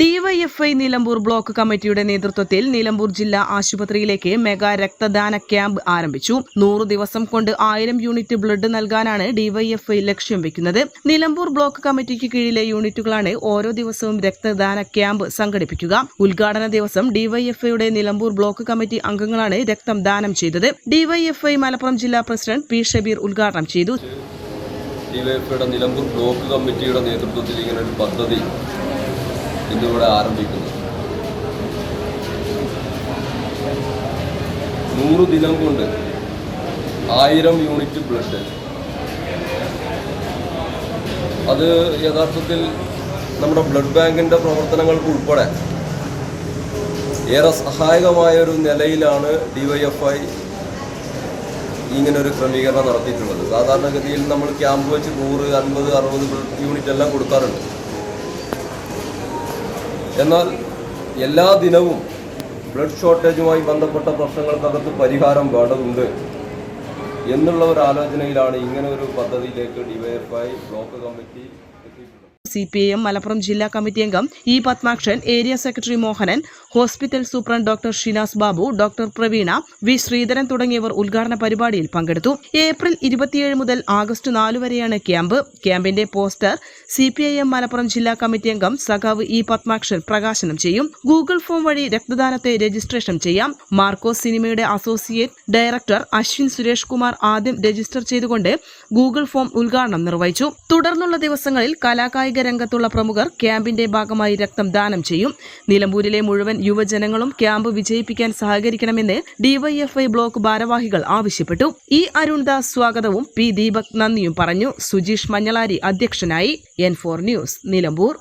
DYFI Nilambur block കമ്മിറ്റിയുടെ നേതൃത്വത്തിൽ നിലമ്പൂർ ജില്ലാ ആശുപത്രിയിലേക്ക് മെഗാ രക്തദാന ക്യാമ്പ് ആരംഭിച്ചു. നൂറു ദിവസം കൊണ്ട് ആയിരം യൂണിറ്റ് ബ്ലഡ് നൽകാനാണ് ഡിവൈഎഫ്ഐ ലക്ഷ്യം വെക്കുന്നത്. നിലമ്പൂർ ബ്ലോക്ക് കമ്മിറ്റിക്ക് കീഴിലെ യൂണിറ്റുകളാണ് ഓരോ ദിവസവും രക്തദാന ക്യാമ്പ് സംഘടിപ്പിക്കുക. ഉദ്ഘാടന ദിവസം ഡിവൈഎഫ്ഐയുടെ നിലമ്പൂർ ബ്ലോക്ക് കമ്മിറ്റി അംഗങ്ങളാണ് രക്തം ദാനം ചെയ്തത്. ഡിവൈഎഫ്ഐ മലപ്പുറം ജില്ലാ പ്രസിഡന്റ് പി ഷബീർ ഉദ്ഘാടനം ചെയ്തു. ഡിവൈഎഫ്ഐയുടെ നിലമ്പൂർ ബ്ലോക്ക് കമ്മിറ്റിയുടെ നേതൃത്വത്തിൽ ഇങ്ങനെ ഒരു പദ്ധതി ഇന്നിവിടെ ആരംഭിക്കുന്നു. നൂറ് ദിനം കൊണ്ട് ആയിരം യൂണിറ്റ് ബ്ലഡ്. അത് യഥാർത്ഥത്തിൽ നമ്മുടെ ബ്ലഡ് ബാങ്കിന്റെ പ്രവർത്തനങ്ങൾക്ക് ഉൾപ്പെടെ ഏറെ സഹായകമായ ഒരു നിലയിലാണ് ഡിവൈഎഫ്ഐ ഇങ്ങനെ ഒരു ക്രമീകരണം നടത്തിയിട്ടുള്ളത്. സാധാരണഗതിയിൽ നമ്മൾ ക്യാമ്പ് വെച്ച് നൂറ് അൻപത് അറുപത് യൂണിറ്റ് എല്ലാം കൊടുക്കാറുണ്ട്. എന്നാൽ എല്ലാ ദിനവും ബ്ലഡ് ഷോർട്ടേജുമായി ബന്ധപ്പെട്ട പ്രശ്നങ്ങൾക്കകത്ത് പരിഹാരം വേണ്ടതുണ്ട് എന്നുള്ള ഒരു ആലോചനയിലാണ് ഇങ്ങനെ ഒരു പദ്ധതിയിലേക്ക് DYFI block committee C P I M Malappuram ജില്ലാ കമ്മിറ്റി അംഗം E Padmakshan area secretary Mohanan hospital superintendent doctor Shinas Babu doctor Praveena V Sreedharan തുടങ്ങിയവർ ഉദ്ഘാടന പരിപാടിയിൽ പങ്കെടുത്തു. ഏപ്രിൽ ഇരുപത്തിയേഴ് മുതൽ ആഗസ്റ്റ് നാല് വരെയാണ് ക്യാമ്പ്. ക്യാമ്പിന്റെ poster C P I M Malappuram ജില്ലാ കമ്മിറ്റി അംഗം സഖാവ് ഇ പത്മാക്ഷൻ പ്രകാശനം ചെയ്യും. ഗൂഗിൾ ഫോം വഴി രക്തദാനത്തെ രജിസ്ട്രേഷൻ ചെയ്യാം. മാർക്കോസ് സിനിമയുടെ അസോസിയേറ്റ് ഡയറക്ടർ അശ്വിൻ സുരേഷ് കുമാർ ആദ്യം രജിസ്റ്റർ ചെയ്തുകൊണ്ട് ഗൂഗിൾ ഫോം ഉദ്ഘാടനം നിർവഹിച്ചു. തുടർന്നുള്ള ദിവസങ്ങളിൽ കലാകായിക രംഗത്തുള്ള പ്രമുഖർ ക്യാമ്പിന്റെ ഭാഗമായി രക്തം ദാനം ചെയ്യും. നിലമ്പൂരിലെ മുഴുവൻ യുവജനങ്ങളും ക്യാമ്പ് വിജയിപ്പിക്കാൻ സഹകരിക്കണമെന്ന് ഡിവൈഎഫ്ഐ ബ്ലോക്ക് ഭാരവാഹികൾ ആവശ്യപ്പെട്ടു. ഇ അരുൺദാസ് സ്വാഗതവും പി ദീപക് നന്ദിയും പറഞ്ഞു. സുജീഷ് മഞ്ഞളാരി അധ്യക്ഷനായി. N four news Nilambur.